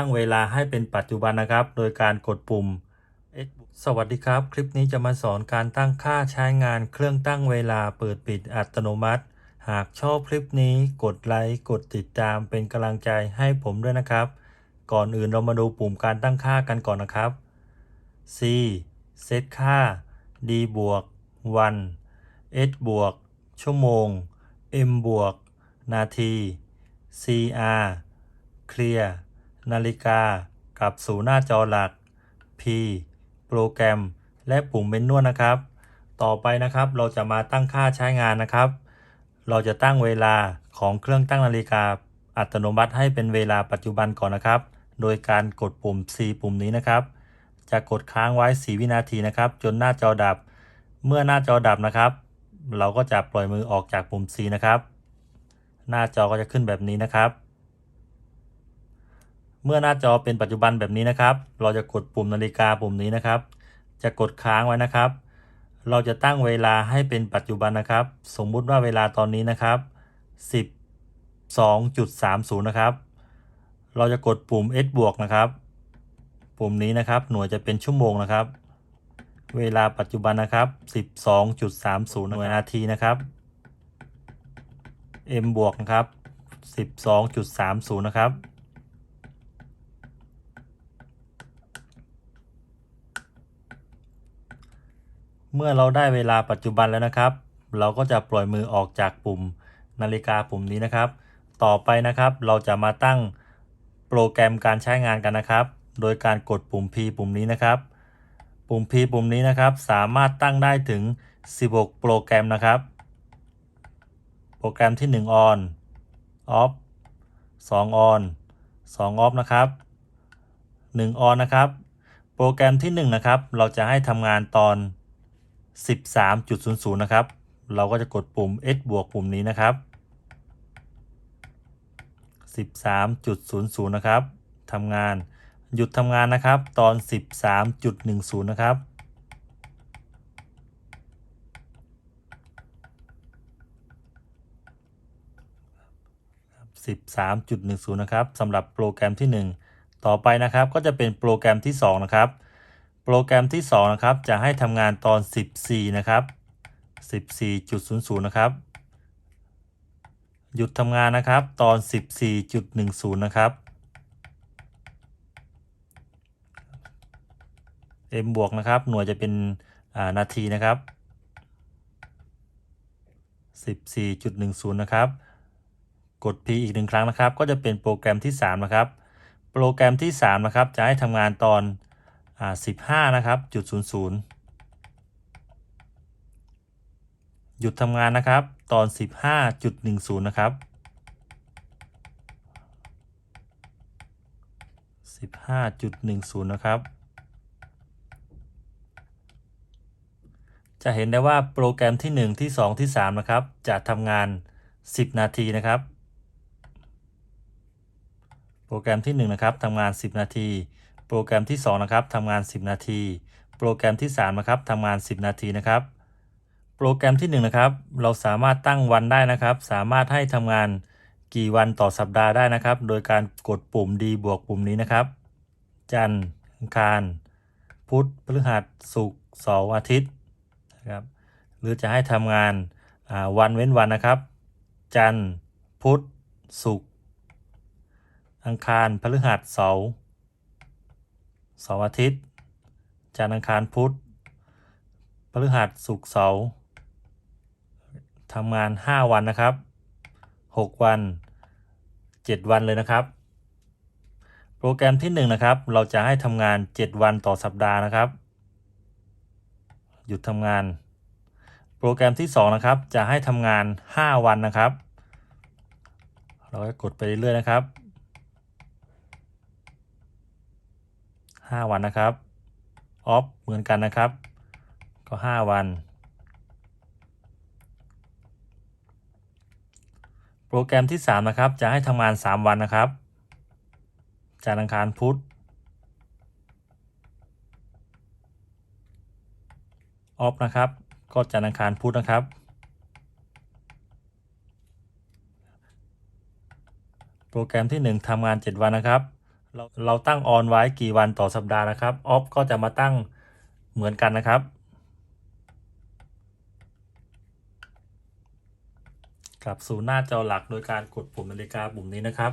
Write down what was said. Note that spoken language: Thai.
ตั้งเวลาให้เป็นปัจจุบันนะครับ โดยการกดปุ่ม สวัสดีครับ คลิปนี้จะมาสอนการตั้งค่าใช้งานเครื่องตั้งเวลาเปิดปิดอัตโนมัติ หากชอบคลิปนี้กดไลค์กดติดตามเป็นกำลังใจให้ผมด้วยนะครับ ก่อนอื่นเรามาดูปุ่มการตั้งค่ากันก่อนนะครับ C เซตค่า D บวกวัน S บวกชั่วโมง M บวกนาที CR เคลียร์ นาฬิกากลับสู่หน้าจอหลัก P โปรแกรม และปุ่มเมนนวดนะครับ ต่อไปนะครับเราจะมาตั้งค่าใช้งานนะครับ เราจะตั้งเวลาของเครื่องตั้งนาฬิกา อัตโนมัติให้เป็นเวลาปัจจุบันก่อนนะครับ โดยการกดปุ่ม C ปุ่มนี้นะครับ จะกดค้างไว้ 4 วินาทีนะครับ จนหน้าจอดับ เมื่อหน้าจอดับนะครับ เราก็จะปล่อยมือออกจากปุ่ม C นะครับ หน้าจอก็จะขึ้นแบบนี้นะครับ เมื่อหน้าจอเป็นปัจจุบันแบบนี้นะครับ เราจะกดปุ่มนาฬิกาปุ่มนี้นะครับ จะกดค้างไว้นะครับ เราจะตั้งเวลาให้เป็นปัจจุบันนะครับ สมมุติว่าเวลาตอนนี้นะครับ 12.30 นะครับ เราจะกดปุ่ม S บวกนะครับ ปุ่มนี้นะครับ หน่วยจะเป็นชั่วโมงนะครับ เวลาปัจจุบันนะครับ 12.30 หน่วยนาทีนะครับ M บวกนะครับ 12.30 นะครับ เมื่อเราได้เวลาปัจจุบันแล้วนะครับ เราก็จะปล่อยมือออกจากปุ่มนาฬิกาปุ่มนี้นะครับ ต่อไปนะครับ เราจะมาตั้งโปรแกรมการใช้งานกันนะครับ โดยการกดปุ่ม P ปุ่มนี้นะครับ ปุ่ม P ปุ่มนี้นะครับ สามารถตั้งได้ถึง 16 โปรแกรมนะครับ โปรแกรมที่ 1 on off 2 on 2 off นะครับ 1 on นะครับ โปรแกรมที่ 1 นะครับ เราจะให้ทำงานตอน 13.00 นะครับ เราก็จะกดปุ่ม S บวกปุ่มนี้นะครับ 13.00 นะครับทำงานหยุดทำงานนะครับ ตอน 13.10 นะครับ 13.10 นะครับสำหรับโปรแกรมที่ 1 ต่อไปนะครับก็จะเป็นโปรแกรมที่ 2 นะครับ โปรแกรมที่ 2 นะครับ จะให้ทำงานตอน 14 นะครับ 14.00 นะครับ หยุดทำงานนะครับตอน 14.10 นะครับ M บวกนะครับ หน่วยจะเป็นนาทีนะครับ 14.10 นะครับ กด P อีกหนึ่งครั้งนะครับ ก็จะเป็นโปรแกรมที่ 3 นะครับ โปรแกรมที่ 3 นะครับ จะให้ทำงานตอน อ่า15นะครับจุด00หยุดทำงานนะครับ ตอน 15.10 นะครับ 15.10 นะครับ จะเห็นได้ว่าโปรแกรมที่ 1 ที่ 2 ที่ 3 นะครับ จะทำงาน 10 นาทีนะครับ โปรแกรมที่ 1 นะครับทำงาน 10 นาที โปรแกรมที่ 2 นะครับทำงาน 10 นาที โปรแกรมที่ 3 นะครับทำงาน 10 นาทีนะครับ โปรแกรมที่ 1 นะครับ เราสามารถตั้งวันได้นะครับ สามารถให้ทำงานกี่วันต่อสัปดาห์ได้นะครับ โดยการกดปุ่ม D บวกปุ่มนี้นะครับ จันทร์อังคาร พุธพฤหัสศุกร์เสาร์อาทิตย์นะครับ หรือจะให้ทำงานวันเว้นวันนะครับ จันทร์พุธศุกร์อังคารพฤหัสเสาร์ เสาร์อาทิตย์ จันทร์อังคารพุธพฤหัสศุกร์เสาร์ทำงาน 5 วันนะครับ 6 วัน 7 วันเลยนะครับ โปรแกรมที่ 1 นะครับ เราจะให้ทำงาน 7 วันต่อสัปดาห์นะครับ หยุดทำงาน โปรแกรมที่ 2 นะครับ จะให้ทำงาน 5 วันนะครับ เราก็กดไปเรื่อยๆนะครับ 5 วันนะครับออฟเหมือนกันนะครับ ก็ 5 วัน โปรแกรมที่ 3 นะครับ จะให้ทำงาน 3 วันนะครับจันทร์อังคารพุธออฟนะครับ ก็จันทร์อังคารพุธนะครับ โปรแกรมที่ 1ทำงาน 7 วันนะครับ เราเราตั้งออนไว้กี่วันต่อสัปดาห์นะครับออฟก็จะมาตั้งเหมือนกันนะครับ กลับสู่หน้าจอหลักโดยการกดปุ่มนาฬิกาปุ่มนี้นะครับ